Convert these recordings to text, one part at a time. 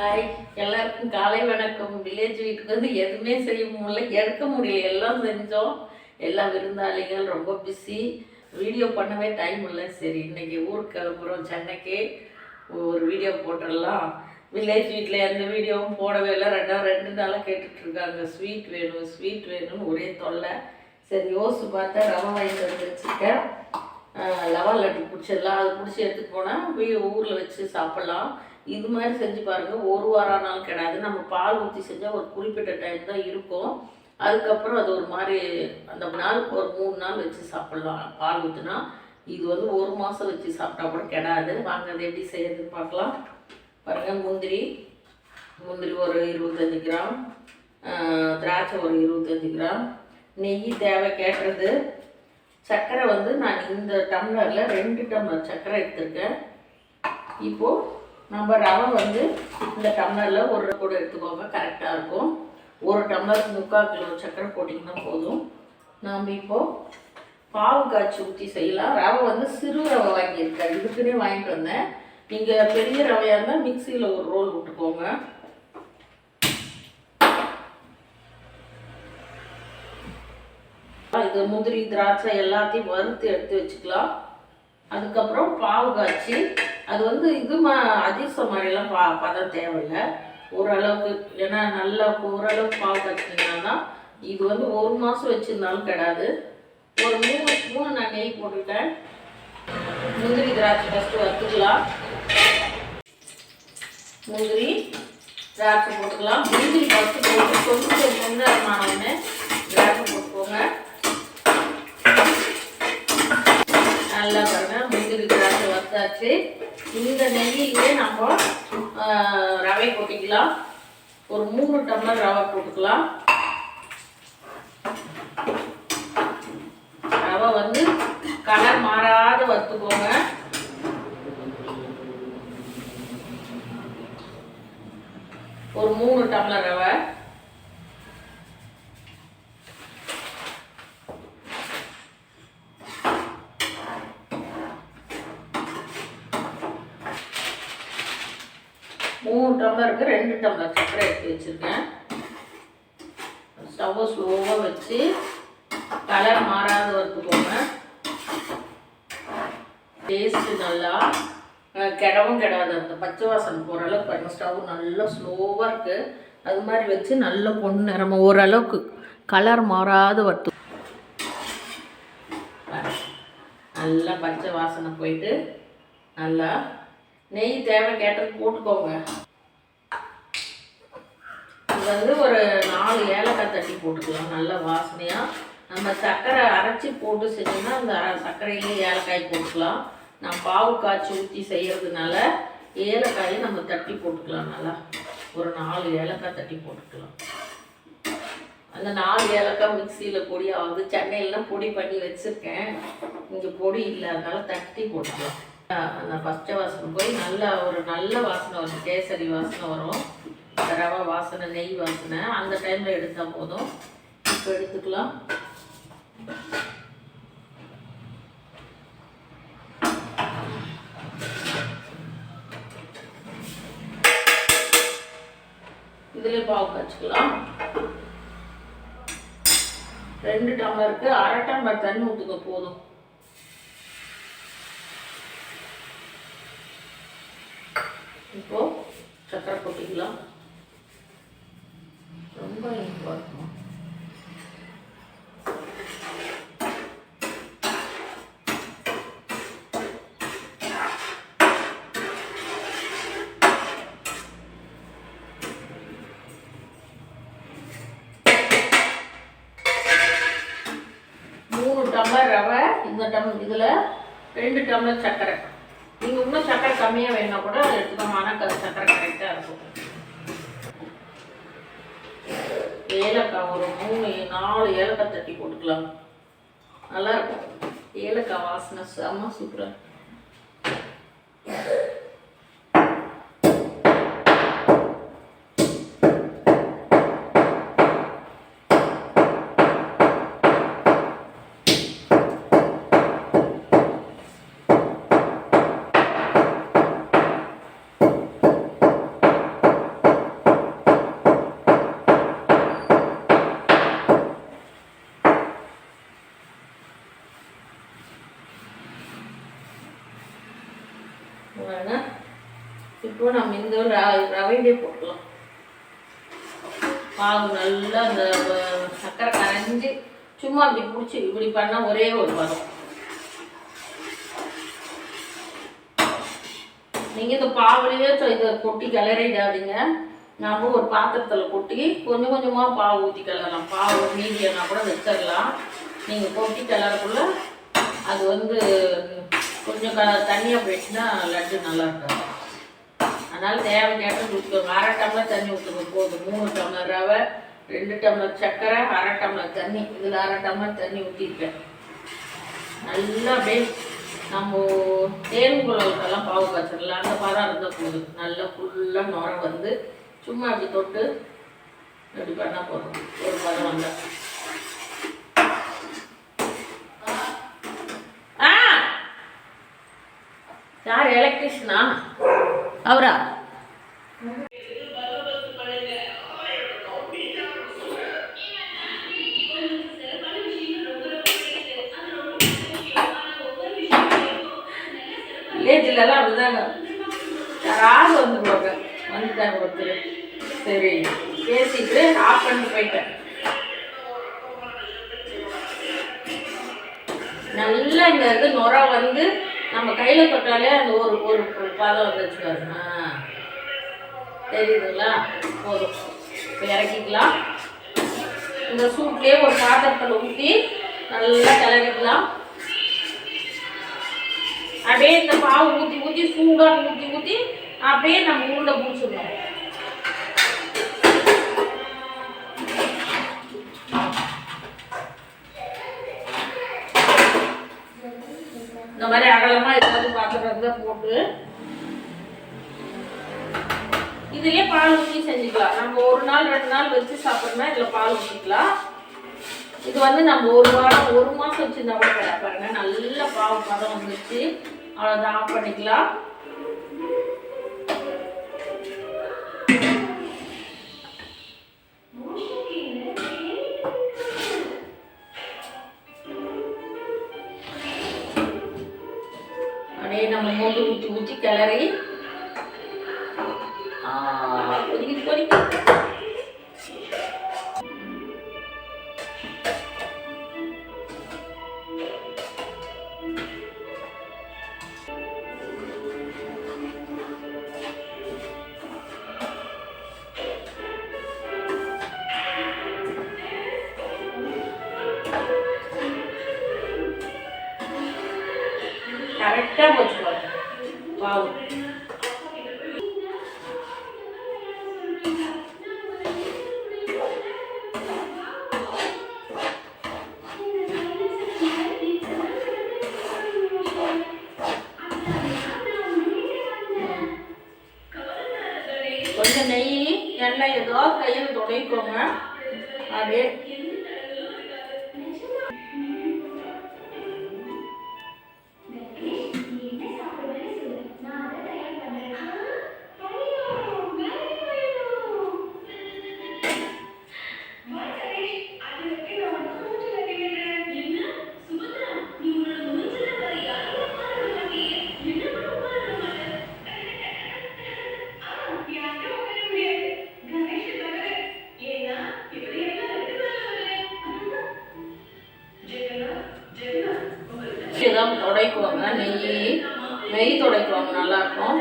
Hi எல்லாருக்கும் காலை வணக்கம். வில்லேஜ் வீட்டுக்கு வந்து எதுவுமே செய்ய முடியல. எடுக்க முடியல. எல்லாம் செஞ்சோம். எல்லா விருந்தாளிகள் ரொம்ப பிஸி வீடியோ பண்ணவே டைம் இல்லை. சரி இன்னைக்கு ஊருக்கு கிளம்புறோம். சென்னைக்கு ஒரு வீடியோ போட்டுடலாம். வில்லேஜ் வீட்டில் எந்த வீடியோவும் போடவே இல்லை. ரெண்டாவது ரெண்டு நாளாக கேட்டுட்ருக்காங்க. ஸ்வீட் வேணும் ஸ்வீட் வேணும்னு ஒரே தொல்லை. சரி யோசிச்சு பார்த்தா ரவை வாங்கிட்டு வந்து வச்சுருக்கேன். லவா லட்டு பிடிச்சிடலாம். அது பிடிச்சி எடுத்துட்டு போனால் போய் ஊரில் வச்சு சாப்பிட்லாம். இது மாதிரி செஞ்சு பாருங்கள் ஒரு வாரம் ஆனாலும் கிடையாது நம்ம பால் ஊற்றி செஞ்சால் ஒரு குறிப்பிட்ட டைம் தான் இருக்கும். அதுக்கப்புறம் அது ஒரு மாதிரி அந்த நாள் ஒரு மூணு நாள் வச்சு சாப்பிட்லாம். பால் ஊற்றினா இது வந்து ஒரு மாதம் வச்சு சாப்பிட்டா கூட கிடையாது வாங்க அது எப்படி செய்யறதுன்னு பார்க்கலாம். பாருங்கள் முந்திரி. முந்திரி ஒரு இருபத்தஞ்சி கிராம். திராட்சை ஒரு இருபத்தஞ்சி கிராம். நெய் தேவை கேட்டுறது சர்க்கரை வந்து நான் இந்த டம்ளரில் ரெண்டு டம்ளர் சர்க்கரை எடுத்திருக்கேன். இப்போது நம்ம ரவை வந்து இந்த டம்ளரில் ஒரு கூட எடுத்துக்கோங்க கரெக்டாக இருக்கும். ஒரு டம்ளருக்கு முக்கால் கிலோ சக்கரை போட்டிங்கன்னா போதும். நாம் இப்போது பாவு காய்ச்சி ஊற்றி செய்யலாம். ரவை வந்து சிறு ரவை வாங்கியிருக்கேன். இதுக்குன்னே வாங்கிட்டு வந்தேன். நீங்கள் பெரிய ரவையாக இருந்தால் மிக்சியில் ஒரு ரோல் விட்டுக்கோங்க. இது முந்திரி திராட்சை எல்லாத்தையும் வறுத்து எடுத்து வச்சுக்கலாம். அதுக்கப்புறம் பாவு காய்ச்சி அது வந்து இது மா அதிசம் மாதிரிலாம் பா பதம் தேவையில்லை. ஓரளவுக்கு ஏன்னா நல்லா ஓரளவுக்கு பாவு காய்ச்சிங்கன்னா இது வந்து ஒரு மாதம் வச்சுருந்தாலும் கிடையாது ஒரு மூணு ஸ்பூன் நான் நெய் போட்டுட்டேன் முந்திரி திராட்சை ஃபஸ்ட்டு வறுத்துக்கலாம். முந்திரி திராட்சை போட்டுக்கலாம். முந்திரி ஃபஸ்ட்டு போட்டு கொஞ்சம் முன்னேறமானவுடனே திராட்சை போட்டுக்கோங்க நல்லா பாருங்க முந்திரி திராட்சை இந்த நெய்யிலே நம்ம ரவை கொட்டிக்கலாம் ஒரு மூணு டம்ளர் ரவை போட்டுக்கலாம். ரவை வந்து கலர் மாறாத வறுத்துக்கோங்க. ஒரு மூணு டம்ளர் ரவை. மூணு டம்ளருக்கு ரெண்டு டம்ளர் சர்க்கரை எடுத்து வச்சுருக்கேன். ஸ்டவ்வை ஸ்லோவாக வச்சு கலர் மாறாத வறுத்துக்கோங்க டேஸ்ட்டு நல்லா கிடவும் கெடவும் அந்த பச்சை வாசனை போகிற அளவுக்கு பாருங்க ஸ்டவ் நல்லா ஸ்லோவாக இருக்குது அது மாதிரி வச்சு நல்ல பொண்ணு நிறம ஓரளவுக்கு கலர் மாறாத வறுத்து நல்லா பச்சை வாசனை போயிட்டு நல்லா நெய் தேவை கேட்டது போட்டுக்கோங்க. வந்து ஒரு நாலு ஏலக்காய் தட்டி போட்டுக்கலாம் நல்ல வாசனையாக நம்ம சர்க்கரை அரைச்சி போட்டு செஞ்சோம்னா அந்த சர்க்கரையிலே ஏலக்காய் போட்டுக்கலாம். நான் பாவு காய்ச்சி ஊற்றி செய்கிறதுனால ஏலக்காயை நம்ம தட்டி போட்டுக்கலாம் நல்லா. ஒரு நாலு ஏலக்காய் தட்டி போட்டுக்கலாம். அந்த நாலு ஏலக்காய் மிக்சியில் பொடியாக வந்து சென்னையிலாம் பொடி பண்ணி வச்சுருக்கேன். இங்கே பொடி இல்லை அதனால தட்டி போட்டுக்கலாம். அந்த பச்சை வாசனை போய் நல்லா ஒரு நல்ல வாசனை வரும் கேசரி வாசனை வரும். ரவை வாசனை நெய் வாசனை அந்த டைமில் எடுத்தால் போதும். இப்போ எடுத்துக்கலாம். இதுலேயே பாவு காய்ச்சிக்கலாம். ரெண்டு டம்ளருக்கு அரை டம்ளர் தண்ணி ஊற்றுங்க போதும். இப்போ சக்கரை போட்டிக்கலாம். ரொம்ப இனிப்பாக இருக்கும் மூணு டம்ளர் ரவை இந்த டம் இதில் ரெண்டு டம்ளர் சர்க்கரை. நீங்கள் இன்னும் சர்க்கரை கம்மியாக வேணுன்னா கூட அதை எடுத்துக்கோங்க ஆனால் சர்க்கரை கரெக்டாக இருக்கும். ஏலக்காய் ஒரு மூணு நாலு ஏலக்காய் தட்டி போட்டுக்கலாம். நல்லா இருக்கும். ஏலக்காய் வாசனை செம்ம சூப்பராக இப்போ நம்ம இந்த ர- ரவையிலே போட்டுக்கலாம். பாகு நல்லா அந்த சக்கரை கரைஞ்சி சும்மா அப்படி பிடிச்சி இப்படி பண்ணால் ஒரே ஒரு பதம் நீங்கள் இந்த பாவுலேயே இதை கொட்டி கிளறிடாதீங்க. நாம் ஒரு பாத்திரத்தில் கொட்டி கொஞ்சம் கொஞ்சமாக பாவு ஊற்றி கிளறலாம். பாவு மீடியம்னா கூட வச்சிடலாம் நீங்கள் கொட்டி கிளறக்குள்ள அது வந்து கொஞ்சம் க தண்ணியாக போயிடுச்சுன்னா லட்டு நல்லா அதனால் தேவைக்கேட்ட ஊற்றிக்கோங்க அரை டம்ளர் தண்ணி ஊற்றுங்க போதும். மூணு டம்ளர் ரவை ரெண்டு டம்ளர் சர்க்கரை அரை டம்ளர் தண்ணி. இதில் அரை டம்ளர் தண்ணி ஊற்றிருக்கேன் நல்லா அப்படியே நம்ம தேன் பாவு காய்ச்சிடலாம் அந்த பதம் இருந்தால் போதும். நல்லா ஃபுல்லாக நுர வந்து சும்மா அப்படி தொட்டு இப்படி பண்ணால் போதும். ஒரு பதம் வந்தால் ஆ! யார் எலக்ட்ரிஷனா அவரா? வந்துருவாங்க. வந்துட்டாங்க ஒருத்தர். சரி பேசிட்டு ஆஃப் பண்ணிட்டு போயிட்டேன். நல்லா இந்த இது நுர வந்து நம்ம கையில் தொட்டாலே அந்த ஒரு ஒரு ஒரு பதம் வந்துச்சு பாருங்க தெரியுதுங்களா? போதும். இப்போ இறக்கிக்கலாம். இந்த சூட்லேயே ஒரு பாத்திரத்தில் ஊற்றி நல்லா கிளறிக்கலாம் அப்படியே இந்த பாவு ஊற்றி ஊற்றி சூடாக ஊற்றி ஊற்றி அப்படியே நம்ம உருண்டை பிடிச்சிடணும் இந்த மாதிரி அகலமா ஏதாவது பாத்திரம் போட்டு இதுலயே பால் ஊற்றி செஞ்சுக்கலாம். நம்ம ஒரு நாள் ரெண்டு நாள் வச்சு சாப்பிட்றோம்னா இதில் பால் ஊற்றிக்கலாம் இது வந்து நம்ம ஒரு வாரம் ஒரு மாதம் வச்சுருந்தா கூட பாருங்க. நல்ல பாவ பதம் வந்துச்சு அவ்வளோதான் ஆஃப் பண்ணிக்கலாம். அப்படியே நம்ம மோட்டு ஊற்றி ஊற்றி கிளறி கரெக்டாக போச்சு பாருங்க கொஞ்சம் நெய் எண்ணெய் ஏதோ கையில் துடைக்கோங்க. அப்படியே ஏதாவது துடைக்குவாங்க நெய் நெய் துடைக்குவாங்க நல்லாயிருக்கும்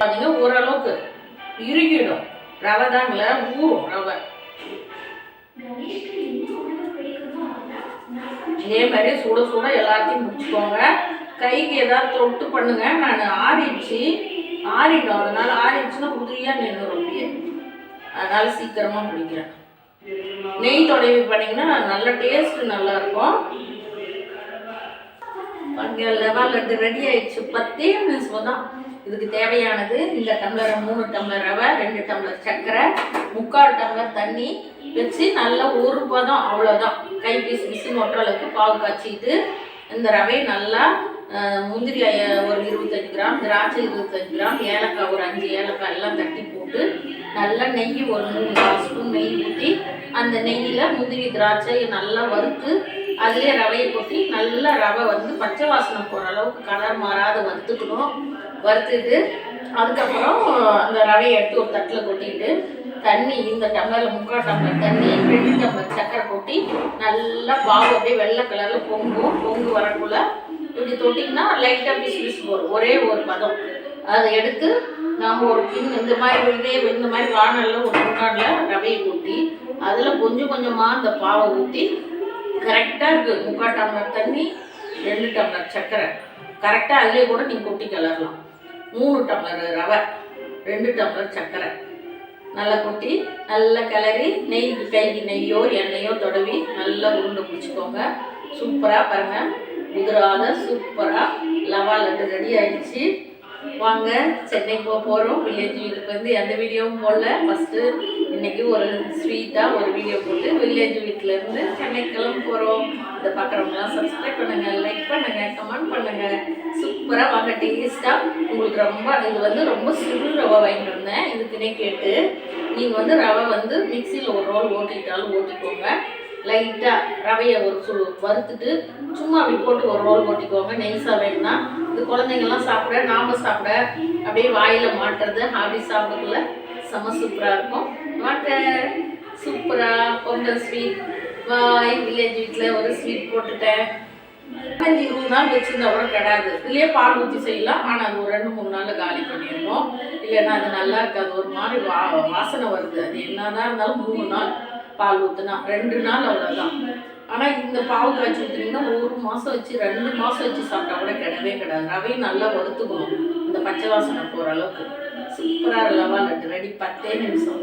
பார்த்தீங்கன்னா ஓரளவுக்கு இறுகிடும். ரவை தாங்கள ஊறும் ரவை. இதே மாதிரி சுட சுட எல்லாத்தையும் முடிச்சுக்கோங்க. கைக்கு ஏதாவது தொட்டு பண்ணுங்க. நான் ஆறிடுச்சு. ஆறிடும் அதனால ஆறிடுச்சுன்னா உதிரியாக நின்றுடும் அப்படியே அதனால சீக்கிரமாக பிடிக்கிறேன் நெய் தொடைவி பண்ணீங்கன்னா நல்ல டேஸ்ட் நல்லா இருக்கும். அங்கே லெவல் லட்டு ரெடி ஆயிடுச்சு. பத்தே நிமிஷம் தான். இதுக்கு தேவையானது இந்த டம்ளரை மூணு டம்ளர் ரவை ரெண்டு டம்ளர் சர்க்கரை முக்கால் டம்ளர் தண்ணி வச்சு நல்லா ஒரு பதம் அவ்வளோதான் கைபீஸ் பீஸ் பீஸ் ஒட்டுற அளவுக்கு பாவு காய்ச்சிட்டு இந்த ரவையை நல்லா முந்திரி ஒரு இருபத்தஞ்சு கிராம் திராட்சை இருபத்தஞ்சு கிராம் ஏலக்காய் ஒரு அஞ்சு ஏலக்காய் எல்லாம் தட்டி போட்டு நல்லா நெய் ஒரு மூணு நாலு ஸ்பூன் நெய் ஊற்றி அந்த நெய்யில் முந்திரி திராட்சை நல்லா வறுத்து அதுலேயே ரவையை கொட்டி நல்லா ரவை வந்து பச்சை வாசனை போகிற அளவுக்கு கலர் மாறாத வறுத்துக்கணும். வறுத்துட்டு அதுக்கப்புறம் அந்த ரவையை எடுத்து ஒரு தட்டில் கொட்டிட்டு தண்ணி இந்த டம்ளரில் முக்கால் டம்ளர் தண்ணி ரெண்டு டம்ளர் சக்கரை கொட்டி நல்லா பாவு அப்படியே வெள்ளை கலரில் பொங்கும். பொங்கு வரக்குள்ள இப்படி தொட்டிங்கன்னா லைட்டாக பிசு பிசு வரும். ஒரே ஒரு பதம். அதை எடுத்து நாம் ஒரு கிண் இந்த மாதிரி இதே இந்த மாதிரி வானலில் ஒரு முன்னாடில் ரவையை கொட்டி அதில் கொஞ்சம் கொஞ்சமாக அந்த பாவை ஊற்றி கரெக்டாக இருக்குது முக்கால் டம்ளர் தண்ணி ரெண்டு டம்ளர் சர்க்கரை. கரெக்டாக அதிலே கூட நீங்கள் கொட்டி கிளறலாம் மூணு டம்ளர் ரவை ரெண்டு டம்ளர் சர்க்கரை. நல்லா கொட்டி நல்லா கிளறி நெய் கைக்கு நெய்யோ எண்ணெயோ தடவி நல்லா உருண்டை பிடிச்சிக்கோங்க. சூப்பராக பாருங்கள் உதிராத சூப்பராக லவா லட்டு ரெடி ஆயிடுச்சு. வாங்க சென்னை போக போகிறோம் வில்லேஜ் வீட்டுக்கு வந்து எந்த வீடியோவும் போடல. ஃபஸ்ட்டு இன்னைக்கு ஒரு ஸ்வீட்டாக ஒரு வீடியோ போட்டு வில்லேஜ் வீட்டிலேருந்து சென்னை கிளம்ப போகிறோம் இதை பார்க்குறவங்களாம் சப்ஸ்கிரைப் பண்ணுங்கள் லைக் பண்ணுங்கள் கமெண்ட் பண்ணுங்கள் சூப்பராக வாங்க டேஸ்ட்டாக உங்களுக்கு ரொம்ப இது வந்து ரொம்ப சிறு ரவை வாங்கிட்டு வந்தேன். இதுக்குன்னே கேட்டு. நீங்கள் வந்து ரவை வந்து மிக்சியில் ஒரு ரோல் ஓட்டிட்டாலும் ஓட்டிக்கோங்க. லைட்டாக ரவையை ஒரு சுழு வறுத்துட்டு சும்மா அப்படி போட்டு ஒரு ரோல் போட்டிக்கோங்க. நெய்ஸாக வேணும்னா. இது குழந்தைங்கள்லாம் சாப்பிட நாம் சாப்பிட அப்படியே வாயில் மாட்டுறது ஹாபி சாப்பிட்றதுல செம சூப்பராக இருக்கும். மாட்ட சூப்பராக பொங்கல் ஸ்வீட் வாய் வில்லேஜ் வீட்டில் ஒரு ஸ்வீட் போட்டுட்டேன். பதினஞ்சு இருபது நாள் வச்சிருந்தா கூட கிடையாது இதுலேயே பால் ஊற்றி செய்யலாம். ஆனால் அது ஒரு ரெண்டு மூணு நாள் காலி பண்ணிடணும் இல்லைன்னா அது நல்லா இருக்காது. ஒரு மாதிரி வா வாசனை வருது. அது என்னதான் இருந்தாலும் மூணு நாள் பால் ஊற்றுனா ரெண்டு நாள் அவ்வளோதான் ஆனால் இந்த பாவு காய்ச்சி ஊற்றுனீங்கன்னா ஒரு மாதம் வச்சு ரெண்டு மாதம் வச்சு சாப்பிட்டா கூட கிடவே கிடாது. ரவையும் நல்லா வறுத்துக்கணும். இந்த பச்சை வாசனை போகிற அளவுக்கு. சூப்பராக லவா லட்டு. ரெடி பத்தே நிமிஷம்.